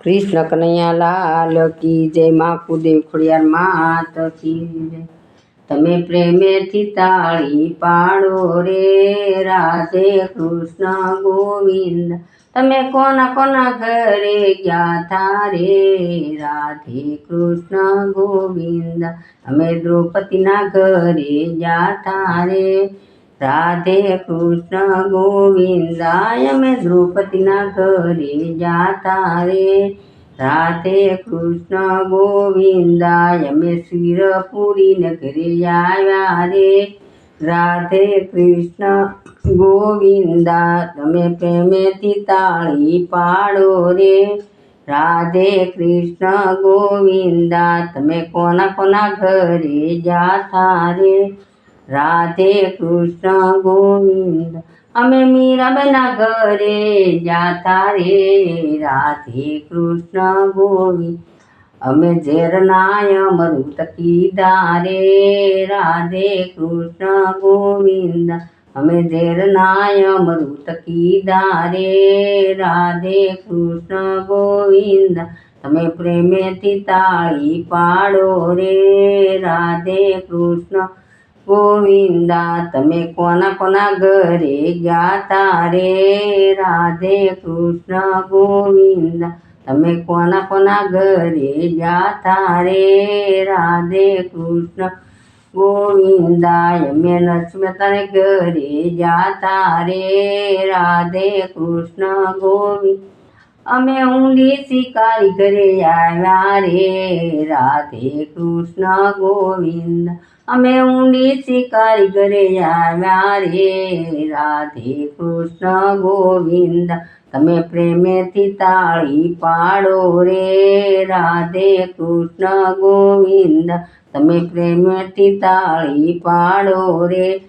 કૃષ્ણ કનૈયા લાલ કી જય માં કુદેવ ખોડિયાર માત કી જય તમે પ્રેમેથી તાળી પાડો રે, રાધે કૃષ્ણ ગોવિંદ. તમે કોના કોના ઘરે ગયા થા રે, રાધે કૃષ્ણ ગોવિંદ. તમે દ્રૌપદીના ઘરે ગયા થા રાધે કૃષ્ણ ગોવિંદાય મેં દ્રૌપદીના ઘરે જાતા રે. રાધે કૃષ્ણ ગોવિંદાય મેં શિરપુરીને ઘરે આવ્યા રે. રાધે કૃષ્ણ ગોવિંદા તમે પ્રેમેથી તાળી પાડો રે. રાધે કૃષ્ણ ગોવિંદા તમે કોના કોના ઘરે જાતા રે? રાધે કૃષ્ણ ગોવિંદ. અમે મીરાબના ઘરે જાતા રે. રાધે કૃષ્ણ ગોવિંદ. અમે ઝેરનાય અમૃત કીધા રે રાધે કૃષ્ણ ગોવિંદ. અમે ઝેરનાય અમૃત કીધા રે રાધે કૃષ્ણ ગોવિંદ. તમે પ્રેમેથી તાળી પાડો રે. રાધે કૃષ્ણ ગોવિંદા, તમે કોના કોના ઘરે ગાતા રે? રાધે કૃષ્ણ, ગોવિંદા, તમે કોના કોના ઘરે ગાતા રે? રાધે કૃષ્ણ, ગોવિંદા, અમે લક્ષ્મી તારે ઘરે જાતા રે. રાધે કૃષ્ણ, ગોવિંદ, અમે ઊંડી શિકારી ઘરે આવ્યા રે. રાધે કૃષ્ણ, ગોવિંદ અમે ઊંડી શિકારી ઘરે આવ્યા રે. રાધે કૃષ્ણ ગોવિંદ, તમે પ્રેમેથી તાળી પાડો રે. રાધે કૃષ્ણ ગોવિંદ, તમે પ્રેમેથી તાળી પાડો રે.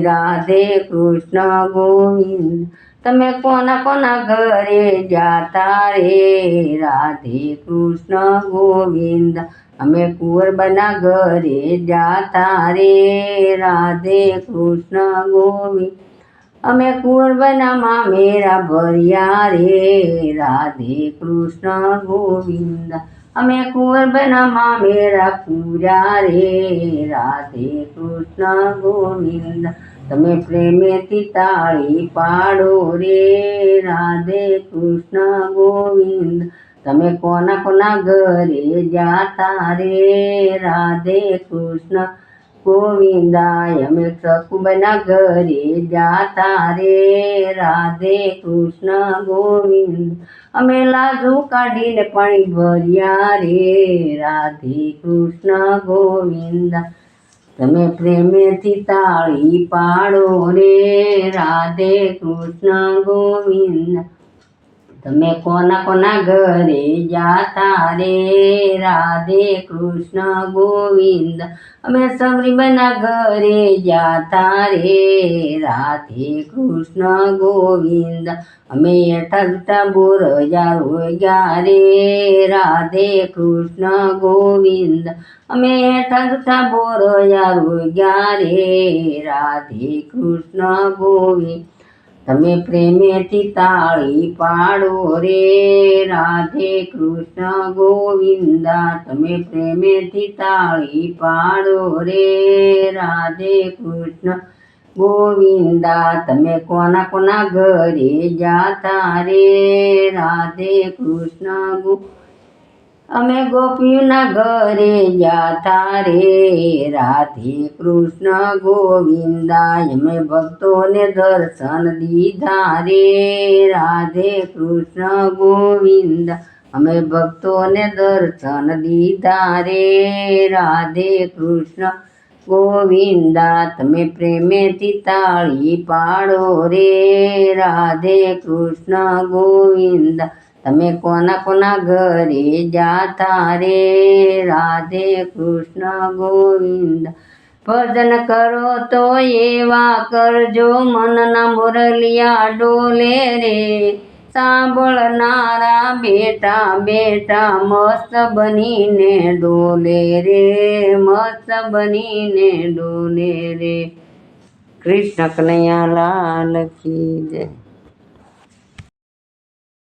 રાધે કૃષ્ણ ગોવિંદ, તમે કોના કોના ઘરે જાતા રે. રાધે કૃષ્ણ ગોવિંદ અમે કુંવરબાના ઘરે જાતા રે. રાધે કૃષ્ણ ગોવિંદ. અમે કુંવરબાનામાં મામેરા ભર્યા રે. રાધે કૃષ્ણ ગોવિંદ. અમે કુંવરબાનામાં મામેરા પૂર્યા રે. રાધે કૃષ્ણ ગોવિંદ. તમે પ્રેમેથી તાળી પાડો રે. રાધે કૃષ્ણ ગોવિંદ. તમે કોના કોના ઘરે જાતા રે? રાધે કૃષ્ણ ગોવિંદાય, અમે સકુબના ઘરે જાતા રે. રાધે કૃષ્ણ ગોવિંદ, અમે લાજુ કાઢીને પાણી ભર્યા રે. રાધે કૃષ્ણ ગોવિંદ, તમે પ્રેમેથી તાળી પાડો રે. રાધે કૃષ્ણ ગોવિંદ તમે કોના કોના ઘરે જાતા રે? રાધે કૃષ્ણ ગોવિંદ, અમે સમરીબના ઘરે જાતા રે. રાધે કૃષ્ણ ગોવિંદ, અમે એઠા બોર બોર ગયા રે. રાધે કૃષ્ણ ગોવિંદ, અમે એઠા બોર બોર ગયા રે. રાધે કૃષ્ણ ગોવિંદ તમે પ્રેમેથી તાળી પાડો રે, રાધે કૃષ્ણ ગોવિંદા. તમે પ્રેમેથી તાળી પાડો રે, રાધે કૃષ્ણ ગોવિંદા. તમે કોના કોના ઘરે જાતા રે, રાધે કૃષ્ણ ગો અમે ગોપીના ઘરે જાતા રે. રાધે કૃષ્ણ ગોવિંદાય અમે ભક્તોને દર્શન દીધા રે. રાધે કૃષ્ણ ગોવિંદ, અમે ભક્તોને દર્શન દીધા રે. રાધે કૃષ્ણ ગોવિંદા, તમે પ્રેમેથી તાળી પાડો રે. રાધે કૃષ્ણ ગોવિંદ તમે કોના કોના ઘરે જાતા રે? રાધે કૃષ્ણ ગોવિંદ. ભજન કરો તો એવા કરજો, મનના મુરલિયા ડોલે રે. સાંભળનારા બેટા બેટા, મસ્ત બનીને ડોલે રે, મસ્ત બનીને ડોલે રે. કૃષ્ણ કનૈયા લાલ કી જય.